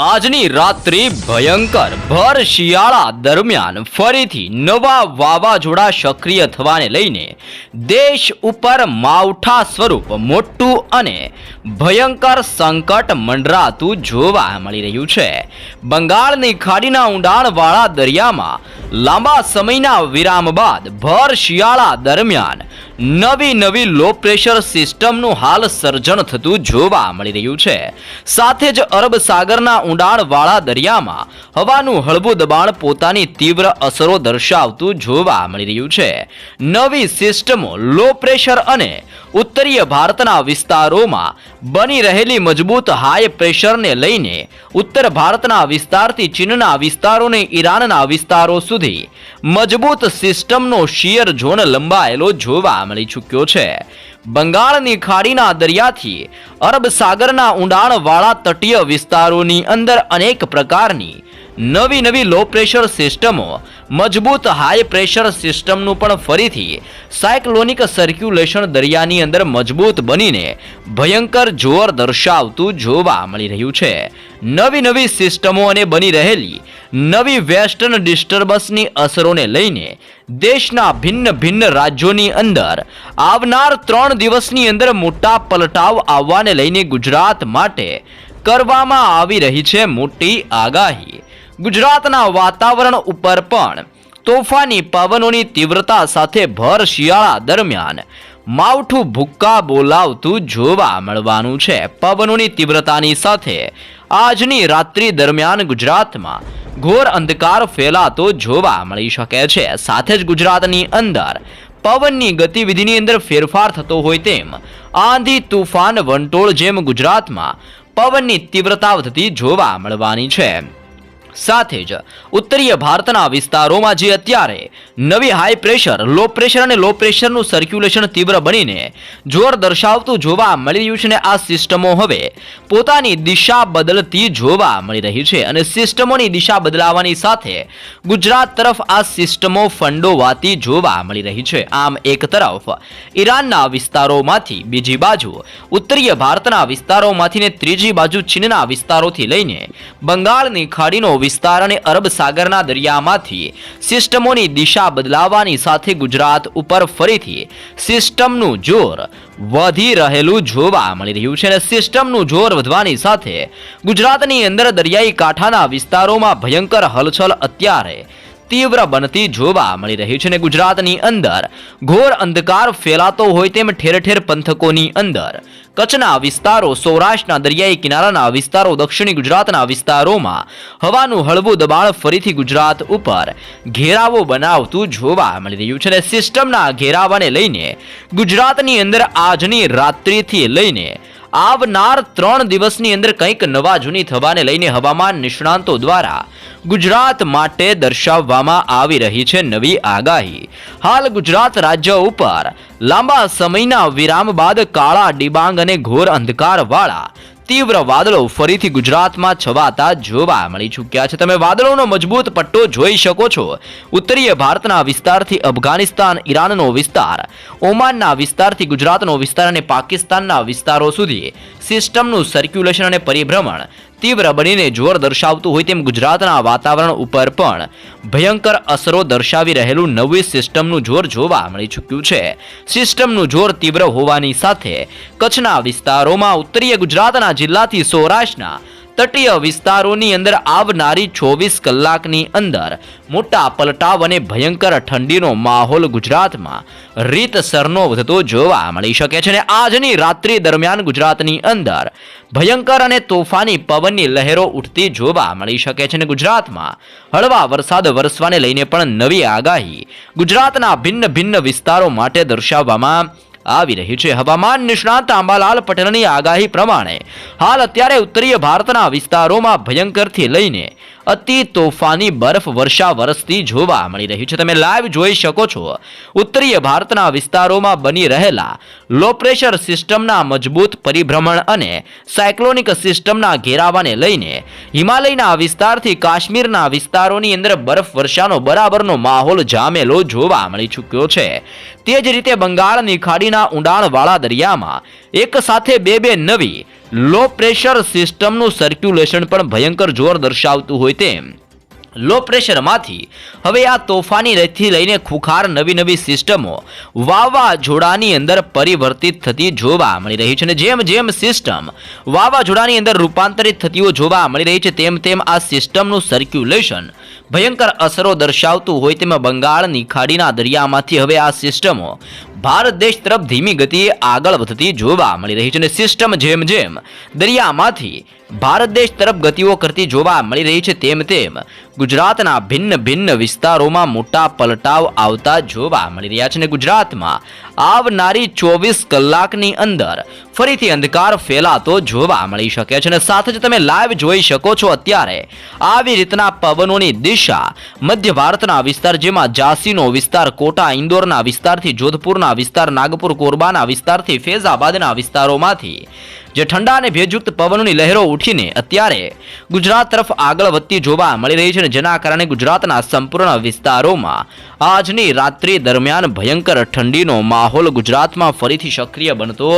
આજની રાત્રિ ભયંકર. ભર શિયાળા દરમિયાન ફરીથી નવા વાવાઝોડા સક્રિય થવાને લઈને દેશ ઉપર માવઠા સ્વરૂપ મોટું અને ભયંકર સંકટ મંડરાતું જોવા મળી રહ્યું છે. બંગાળની ખાડીના ઊંડાણવાળા દરિયામાં લાંબા સમયના વિરામ બાદ ભર શિયાળા દરમિયાન નવી નવી લો પ્રેશર સિસ્ટમનું હાલ સર્જન થતું જોવા મળી રહ્યું છે. સાથે જ અરબ સાગરના ઊંડાણવાળા દરિયામાં હવાનું હળવું દબાણ પોતાની તીવ્ર અસરો દર્શાવતું જોવા મળી રહ્યું છે. નવી સિસ્ટમો લો પ્રેશર અને ઉત્તરીય ભારતના વિસ્તારોમાં બની રહેલી મજબૂત હાઈ પ્રેશરને લઈને ઉત્તર ભારતના વિસ્તારથી ચીનના વિસ્તારોને ઈરાનના વિસ્તારો સુધી મજબૂત સિસ્ટમનો શિયર ઝોન લંબાયેલો જોવા મળી ચૂક્યો છે. બંગાળની ખાડીના દરિયાથી અરબ સાગરના ઊંડાણવાળા તટીય વિસ્તારોની અંદર અનેક પ્રકારની નવી નવી લો પ્રેશર સિસ્ટમો મજબૂત હાઈ પ્રેશર સિસ્ટમનું પણ ફરીથી સાયક્લોનિક સર્ક્યુલેશન દરિયાની અંદર મજબૂત બનીને ભયંકર જોર દર્શાવતું જોવા મળી રહ્યું છે. નવી નવી સિસ્ટમો અને બની રહેલી નવી વેસ્ટર્ન ડિસ્ટર્બન્સની અસરોને લઈને દેશના ભિન્ન ભિન્ન રાજ્યોની અંદર આવનાર ત્રણ દિવસની અંદર મોટા પલટાવ આવવાને લઈને ગુજરાત માટે કરવામાં આવી રહી છે મોટી આગાહી. ગુજરાતના વાતાવરણ ઉપર પણ તોફાની પવનોની તીવ્રતા સાથે ભર શિયાળા દરમિયાન માવઠું ભૂક્કા બોલાવતું જોવા મળવાનું છે. પવનોની તીવ્રતાની સાથે આજની રાત્રિ દરમિયાન ગુજરાતમાં ઘોર અંધકાર ફેલાતો જોવા મળી શકે છે. સાથે જ ગુજરાતની અંદર પવનની ગતિવિધિની અંદર ફેરફાર થતો હોય તેમ આંધી તુફાન વંટોળ જેમ ગુજરાતમાં પવનની તીવ્રતા વધતી જોવા મળવાની છે. સાથે જ ઉત્તરીય ભારતના વિસ્તારોમાં જે અત્યારે નવી હાઈ પ્રેશર લો પ્રેશર અને લો પ્રેશરનું સર્ક્યુલેશન તીવ્ર બનીને જોર દર્શાવતું જોવા મળી રહ્યું છે અને આ સિસ્ટમો હવે પોતાની દિશા બદલતી જોવા મળી રહી છે અને સિસ્ટમોની દિશા બદલાવાની સાથે ગુજરાત તરફ આ સિસ્ટમો ફંડોવાતી જોવા મળી રહી છે. આમ એક તરફ ઈરાનના વિસ્તારોમાંથી બીજી બાજુ ઉત્તરીય ભારતના વિસ્તારોમાંથી ને ત્રીજી બાજુ ચીનના વિસ્તારોથી લઈને બંગાળની ખાડીનો વિસ્તાર અને અરબ સાગરના દરિયામાંથી સિસ્ટમોની દિશા બદલાવાની સાથે ગુજરાત ઉપર ફરીથી સિસ્ટમનું જોર વધી રહેલું જોવા મળી રહ્યું છે અને સિસ્ટમનું જોર વધવાની સાથે ગુજરાતની અંદર દરિયાઈ કાંઠાના વિસ્તારોમાં ભયંકર હલચલ અત્યારે તીવ્ર બનતી જોવા મળી રહી છે અને ગુજરાતની અંદર. ઘોર અંધકાર ફેલાતો હોય તેમ ઠેર ઠેર પંથકોની અંદર. કચ્છના વિસ્તારો, સૌરાષ્ટ્રના દરિયાઈ કિનારાના વિસ્તારો, દક્ષિણી ગુજરાતના વિસ્તારોમાં હવાનું હળવું દબાણ ફરીથી ગુજરાત ઉપર. ઘેરાવો બનાવતું જોવા મળી રહ્યું છે અને સિસ્ટમના ઘેરાવાને લઈને ગુજરાતની અંદર આજની રાત્રિથી લઈને આવનાર ત્રણ દિવસની અંદર કંઈક નવા જૂની થવાને લઈને હવામાન નિષ્ણાંતો દ્વારા ગુજરાત માટે દર્શાવવામાં આવી રહી છે નવી આગાહી. હાલ ગુજરાત રાજ્ય ઉપર લાંબા સમયના વિરામ બાદ કાળા ડિબાંગ અને ઘોર અંધકારવાળા તીવ્ર વાદળો ફરીથી ગુજરાતમાં છવાતા જોવા મળી ચૂક્યા છે. તમે વાદળોનો મજબૂત પટ્ટો જોઈ શકો છો. ઉત્તરીય ભારતના વિસ્તારથી અફઘાનિસ્તાન, ઈરાનનો વિસ્તાર, ઓમાનના વિસ્તારથી ગુજરાતનો વિસ્તાર અને પાકિસ્તાનના વિસ્તારો સુધી સિસ્ટમનું સર્ક્યુલેશન અને પરિભ્રમણ તીવ્ર બનીને જોર દર્શાવતું હોય તેમ ગુજરાતના વાતાવરણ ઉપર પણ ભયંકર અસરો દર્શાવી રહેલું નવી સિસ્ટમનું જોર જોવા મળી ચૂક્યું છે. સિસ્ટમનું જોર તીવ્ર હોવાની સાથે કચ્છના વિસ્તારોમાં ઉત્તરીય ગુજરાતના જિલ્લાથી સૌરાષ્ટ્રના તટીય વિસ્તારોની અંદર આવનારી ચોવીસ કલાકની અંદર મોટા પલટાવ અને ભયંકર ઠંડીનો માહોલ ગુજરાતમાં રીતસરનો વધતો જોવા મળી શકે છે. અને આજની રાત્રિ દરમિયાન ગુજરાતની અંદર ભયંકર અને તોફાની પવનની લહેરો ઉઠતી જોવા મળી શકે છે. અને ગુજરાતમાં હળવા વરસાદ વરસવાને લઈને પણ નવી આગાહી ગુજરાતના ભિન્ન ભિન્ન વિસ્તારો માટે દર્શાવવામાં આવી રહી છે. હવામાન નિષ્ણાંત આંબાલાલ પટેલની આગાહી પ્રમાણે હાલ અત્યારે ઉત્તરીય ભારતના વિસ્તારોમાં ભયંકરથી લઈને અતિ તોફાની બરફ વર્ષા વરસતી જોવા મળી રહી છે. તમે લાઈવ જોઈ શકો છો. ઉત્તરીય ભારતના વિસ્તારોમાં બની રહેલા લો પ્રેશર સિસ્ટમના મજબૂત પરિભ્રમણ અને સાયક્લોનિક સિસ્ટમના ઘેરાવાને લઈને હિમાલયના વિસ્તારથી કાશ્મીરના વિસ્તારોની અંદર બરફ વર્ષાનો બરાબરનો માહોલ જામેલો જોવા મળી ચૂક્યો છે. તે જ રીતે બંગાળની ખાડીના ઊંડાણવાળા દરિયામાં એક સાથે બે બે નવી લો પ્રેશર સિસ્ટમનું સર્ક્યુલેશન પણ ભયંકર જોર દર્શાવતું હોય તેમ. લો પ્રેશરમાંથી હવે આ તોફાની રેતથી લઈને ખુખાર નવી નવી સિસ્ટમો વાવાઝોડાની અંદર પરિવર્તિત થતી જોવા મળી રહી છે અને જેમ જેમ સિસ્ટમ વાવાઝોડાની અંદર રૂપાંતરિત થતીઓ જોવા મળી રહી છે, તેમ તેમ આ સિસ્ટમનું સર્ક્યુલેશન ભયંકર અસરો દર્શાવતું હોય તેમાં બંગાળની ખાડીના દરિયામાંથી હવે આ સિસ્ટમો ભારત દેશ તરફ ધીમી ગતિએ આગળ વધતી જોવા મળી રહી છે અને સિસ્ટમ જેમ જેમ દરિયામાંથી ભારત દેશ તરફ ગતિઓ કરતી જોવા મળી રહી છે, તેમ તેમ ગુજરાતના ભિન્ન ભિન્ન વિસ્તારોમાં મોટા પલટાવ આવતા જોવા મળી રહ્યા છે અને ગુજરાતમાં આવનારી ચોવીસ કલાકની અંદર ફરીથી અંધકાર ફેલાતો જોવા મળી શકે છે અને સાથે જ તમે લાઈવ જોઈ શકો છો અત્યારે આવી રીતના પવનોની દિશા મધ્ય ભારતના વિસ્તાર જેમાં ઝાંસીનો વિસ્તાર, કોટા, ઇન્દોરના વિસ્તારથી જોધપુરના વિસ્તાર, નાગપુર, કોરબાના વિસ્તારથી ફેઝાબાદના વિસ્તારોમાંથી જે ઠંડા અને ભેજયુક્ત પવનોની લહેરો ઉઠીને અત્યારે ગુજરાત તરફ આગળ વધતી જોવા મળી રહી છે અને જેના કારણે ગુજરાતના સંપૂર્ણ વિસ્તારોમાં આજની રાત્રિ દરમિયાન ભયંકર ઠંડીનો માહોલ ગુજરાતમાં ફરીથી સક્રિય બનતો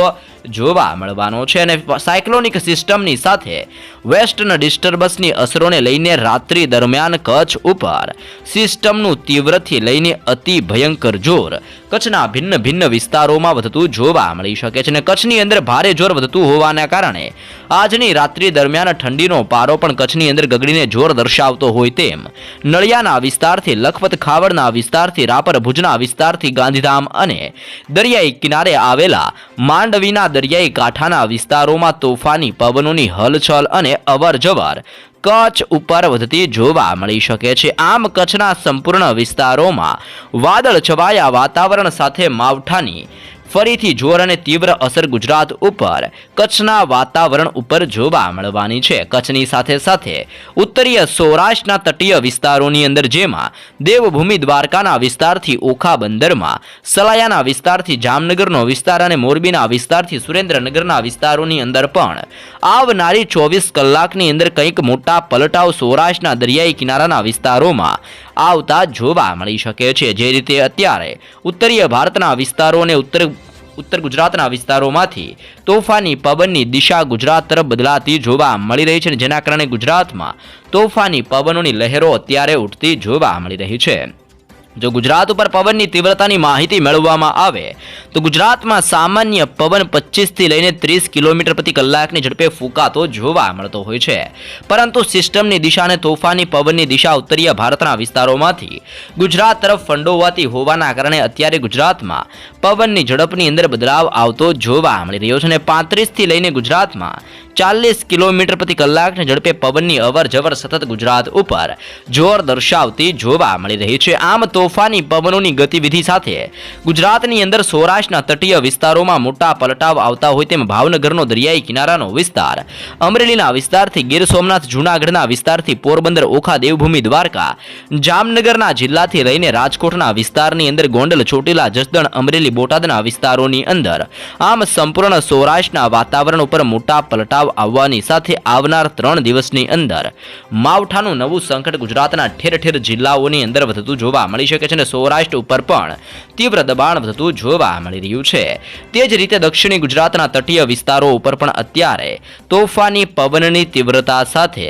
જોવા મળવાનો છે અને સાયક્લોનિક સિસ્ટમની સાથે વેસ્ટર્ન ડિસ્ટર્બન્સની અસરોને લઈને રાત્રિ દરમિયાન કચ્છ ઉપર સિસ્ટમનું તીવ્રથી લઈને અતિ ભયંકર જોર કચ્છના ભિન્ન ભિન્ન વિસ્તારોમાં વધતું જોવા મળી શકે છે અને કચ્છની અંદર ભારે જોર વધતું હોવાના કારણે આજની રાત્રિ દરમિયાન ઠંડીનો પારો પણ કચ્છની અંદર ગગડીને જોર દર્શાવતો હોય તેમ નળિયાના વિસ્તારથી લખપત ખાવડના વિસ્તારથી રાપર ભુજના વિસ્તારથી ગાંધીધામ અને દરિયાઈ કિનારે આવેલા માંડવીના દરિયાઈ કાંઠાના વિસ્તારોમાં તોફાની પવનોની હલચલ અને અવર જવર કચ્છ ઉપર વધતી જોવા મળી શકે છે. આમ કચ્છના સંપૂર્ણ વિસ્તારોમાં વાદળ છવાયા વાતાવરણ સાથે માવઠાની ફરીથી જોર અને તીવ્ર અસર ગુજરાત ઉપર. કચ્છના વાતાવરણ ઉપર જોવા મળવાની છે. કચ્છની સાથે સાથે ઉત્તરીય સૌરાષ્ટ્રના તટીય વિસ્તારોની અંદર જેમાં દેવભૂમિ દ્વારકાના વિસ્તારથી ઓખા બંદરમાં, સલાયાના વિસ્તારથી જામનગરનો વિસ્તાર અને મોરબીના વિસ્તારથી સુરેન્દ્રનગરના વિસ્તારોની અંદર પણ આવનારી ચોવીસ કલાકની અંદર કંઈક મોટા પલટાવ સૌરાષ્ટ્રના દરિયાઈ કિનારાના વિસ્તારોમાં આવતા જોવા મળી શકે છે. જે રીતે અત્યારે ઉત્તરીય ભારતના વિસ્તારો અને ઉત્તર ઉત્તર ગુજરાતના વિસ્તારોમાંથી તોફાની પવનની દિશા ગુજરાત તરફ બદલાતી જોવા મળી રહી છે જેના કારણે ગુજરાતમાં તોફાની પવનોની લહેરો અત્યારે ઉઠતી જોવા મળી રહી છે. જો ગુજરાત ઉપર પવનની તીવ્રતાની માહિતી મેળવવામાં આવે, તો ગુજરાતમાં સામાન્ય પવન પચીસથી લઈને ત્રીસ કિલોમીટર પ્રતિ કલાકની ઝડપે ફૂંકાતો જોવા મળતો હોય છે. પરંતુ સિસ્ટમની દિશા અને તોફાની પવનની દિશા ઉત્તરીય ભારતના વિસ્તારોમાંથી ગુજરાત તરફ ફંડોવાતી હોવાના કારણે અત્યારે ગુજરાતમાં પવનની ઝડપની અંદર બદલાવ આવતો જોવા મળી રહ્યો છે અને પાંત્રીસથી લઈને ગુજરાતમાં ચાલીસ કિલોમીટર પ્રતિ કલાકની ઝડપે પવનની અવર જવર સતત ગુજરાત ઉપર જોર દર્શાવતી જોવા મળી રહી છે. આમ તોફાની પવનોની ગતિવિધિ સાથે ગુજરાતની અંદર સૌરાષ્ટ્રના તટીય વિસ્તારોમાં મોટા પલટાવ આવતા હોય તેમ ભાવનગરનો દરિયાઈ કિનારાનો વિસ્તાર, અમરેલીના વિસ્તારથી ગીર સોમનાથ, જૂનાગઢના વિસ્તારથી પોરબંદર, ઓખા, દેવભૂમિ, દ્વારકા, જામનગરના જિલ્લાથી લઈને રાજકોટના વિસ્તારની અંદર ગોંડલ, ચોટીલા, જસદણ, અમરેલી, બોટાદના વિસ્તારોની અંદર આમ સંપૂર્ણ સૌરાષ્ટ્રના વાતાવરણ ઉપર મોટા પલટાવ આવવાની સાથે આવનાર ત્રણ દિવસની અંદર માવઠાનું નવું સંકટ ગુજરાતના ઠેર ઠેર જિલ્લાઓની અંદર વધતું જોવા મળી શકે છે અને સૌરાષ્ટ્ર ઉપર પણ તીવ્ર દબાણ વધતું જોવા મળી રહ્યું છે. તે જ રીતે દક્ષિણી ગુજરાતના તટીય વિસ્તારો ઉપર પણ અત્યારે તોફાની પવનની તીવ્રતા સાથે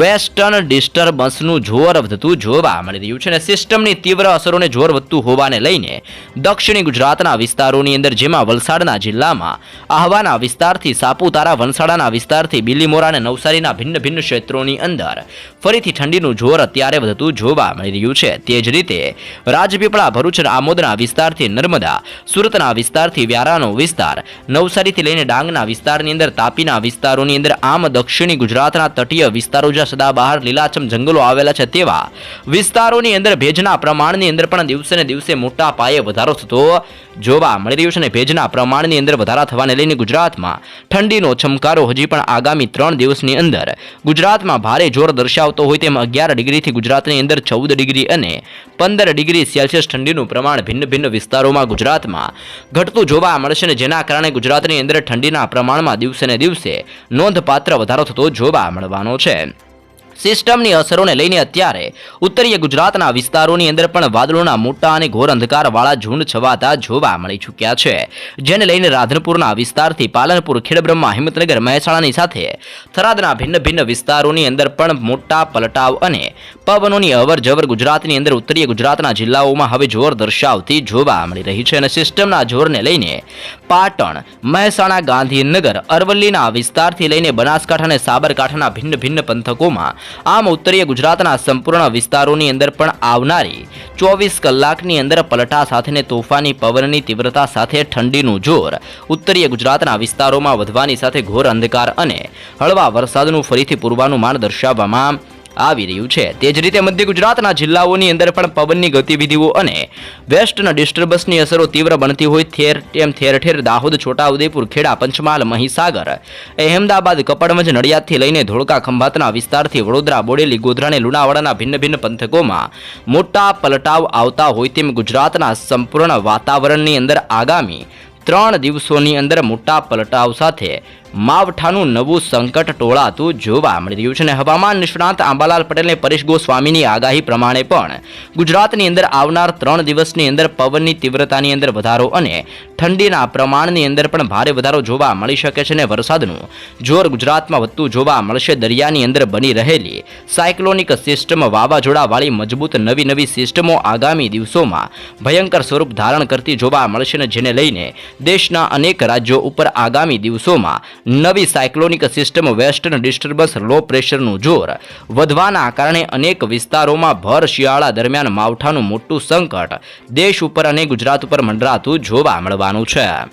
વેસ્ટર્ન ડિસ્ટર્બન્સનું જોર વધતું જોવા મળી રહ્યું છે અને સિસ્ટમની તીવ્ર અસરોને જોર વધતું હોવાને લઈને દક્ષિણી ગુજરાતના વિસ્તારોની અંદર, જેમાં વલસાડના જિલ્લામાં આહવાના વિસ્તારથી સાપુતારા, વલસાડાના વિસ્તારથી બિલીમોરા અને નવસારીના ભિન્ન ભિન્ન ક્ષેત્રોની અંદર ફરીથી ઠંડીનું જોર અત્યારે વધતું જોવા મળી રહ્યું છે. તે જ રીતે રાજપીપળા, ભરૂચ આમોદના વિસ્તારથી નર્મદા, સુરતના વિસ્તારથી વ્યારાનો વિસ્તાર, નવસારીથી લઈને ડાંગના વિસ્તારની અંદર, તાપીના વિસ્તારોની અંદર, આમ દક્ષિણી ગુજરાતના તટીય વિસ્તારો જ્યાં સદાબહાર લીલાછમ જંગલો આવેલા છે તેવા વિસ્તારોની અંદર ભેજના પ્રમાણની અંદર પણ દિવસે ને દિવસે મોટા પાયે વધારો થતો જોવા મળી રહ્યો છે અને ભેજના પ્રમાણની અંદર વધારા થવાને લઈને ગુજરાતમાં ઠંડીનો છમકારો હજી પણ આગામી ત્રણ દિવસની અંદર. ગુજરાતમાં ભારે જોર દર્શાવતો હોય તેમ અગિયાર ડિગ્રીથી ગુજરાતની અંદર ચૌદ ડિગ્રી અને પંદર ડિગ્રી સેલ્સિયસ ઠંડીનું પ્રમાણ ભિન્ન ભિન્ન વિસ્તારોમાં ગુજરાતમાં ઘટતું જોવા મળશે અને જેના કારણે ગુજરાતની અંદર ઠંડીના પ્રમાણમાં દિવસે ને દિવસે નોંધપાત્ર વધારો થતો જોવા મળવાનો છે. સિસ્ટમની અસરોને લઈને અત્યારે ઉત્તરીય ગુજરાતના વિસ્તારોની અંદર પણ વાદળોના મોટા અને ઘોર અંધકારવાળા ઝુંડ છવાતા જોવા મળી ચૂક્યા છે. જેને લઈને રાધનપુરના વિસ્તારથી પાલનપુર, ખેડબ્રહ્મા, હિંમતનગર, મહેસાણાની સાથે થરાદના ભિન્ન ભિન્ન વિસ્તારોની અંદર પણ મોટા પલટાવ અને પવનોની અવર જવર ગુજરાતની અંદર ઉત્તરીય ગુજરાતના જિલ્લાઓમાં હવે જોર દર્શાવતી જોવા મળી રહી છે અને સિસ્ટમના જોરને લઈને પાટણ, મહેસાણા, ગાંધીનગર, અરવલ્લીના વિસ્તારથી લઈને બનાસકાંઠા અને સાબરકાંઠાના ભિન્ન ભિન્ન પંથકોમાં આમ ઉત્તરીય ગુજરાતના સંપૂર્ણ વિસ્તારોની અંદર પણ આવનારી ચોવીસ કલાકની અંદર પલટા સાથેને તોફાની પવનની તીવ્રતા સાથે ઠંડીનું જોર ઉત્તરીય ગુજરાતના વિસ્તારોમાં વધવાની સાથે ઘોર અંધકાર અને હળવા વરસાદનું ફરીથી પૂર્વાનુમાન દર્શાવવામાં આવી રહ્યું છે. તે જ રીતે મધ્ય ગુજરાતના જિલ્લાઓની અંદર પણ પવનની ગતિવિધિઓ અને વેસ્ટના ડિસ્ટર્બન્સની અસરો તીવ્ર બનતી હોય ઠેર તેમ ઠેર ઠેર દાહોદ, છોટાઉદેપુર, ખેડા, પંચમહાલ, મહીસાગર, અહેમદાબાદ, કપડવંજ, નડિયાદથી લઈને ધોળકા ખંભાતના વિસ્તારથી વડોદરા, બોડેલી, ગોધરા અને લુણાવાડાના ભિન્ન ભિન્ન પંથકોમાં મોટા પલટાવ આવતા હોય તેમ ગુજરાતના સંપૂર્ણ વાતાવરણની અંદર આગામી ત્રણ દિવસોની અંદર મોટા પલટાવ સાથે માવઠાનું નવું સંકટ ટોળાતું જોવા મળી રહ્યું છે અને હવામાન નિષ્ણાંત આંબાલાલ પટેલને પરેશ ગોસ્વામીની આગાહી પ્રમાણે પણ ગુજરાતની અંદર આવનાર ત્રણ દિવસની અંદર પવનની તીવ્રતાની અંદર વધારો અને ઠંડીના પ્રમાણની અંદર પણ ભારે વધારો જોવા મળી શકે છે અને વરસાદનું જોર ગુજરાતમાં વધતું જોવા મળશે. દરિયાની અંદર બની રહેલી સાયક્લોનિક સિસ્ટમ વાવાઝોડાવાળી મજબૂત નવી નવી સિસ્ટમો આગામી દિવસોમાં ભયંકર સ્વરૂપ ધારણ કરતી જોવા મળશે અને જેને લઈને દેશના અનેક રાજ્યો ઉપર આગામી દિવસોમાં નવી cyclonic system western disturbance, low પ્રેશરનું જોર. વધવાના કારણે અનેક વિસ્તારોમાં ભર શિયાળા દરમિયાન માવઠાનું મોટું સંકટ. દેશ ઉપર અને ગુજરાત ઉપર મંડરાતું જોવા મળવાનું છે.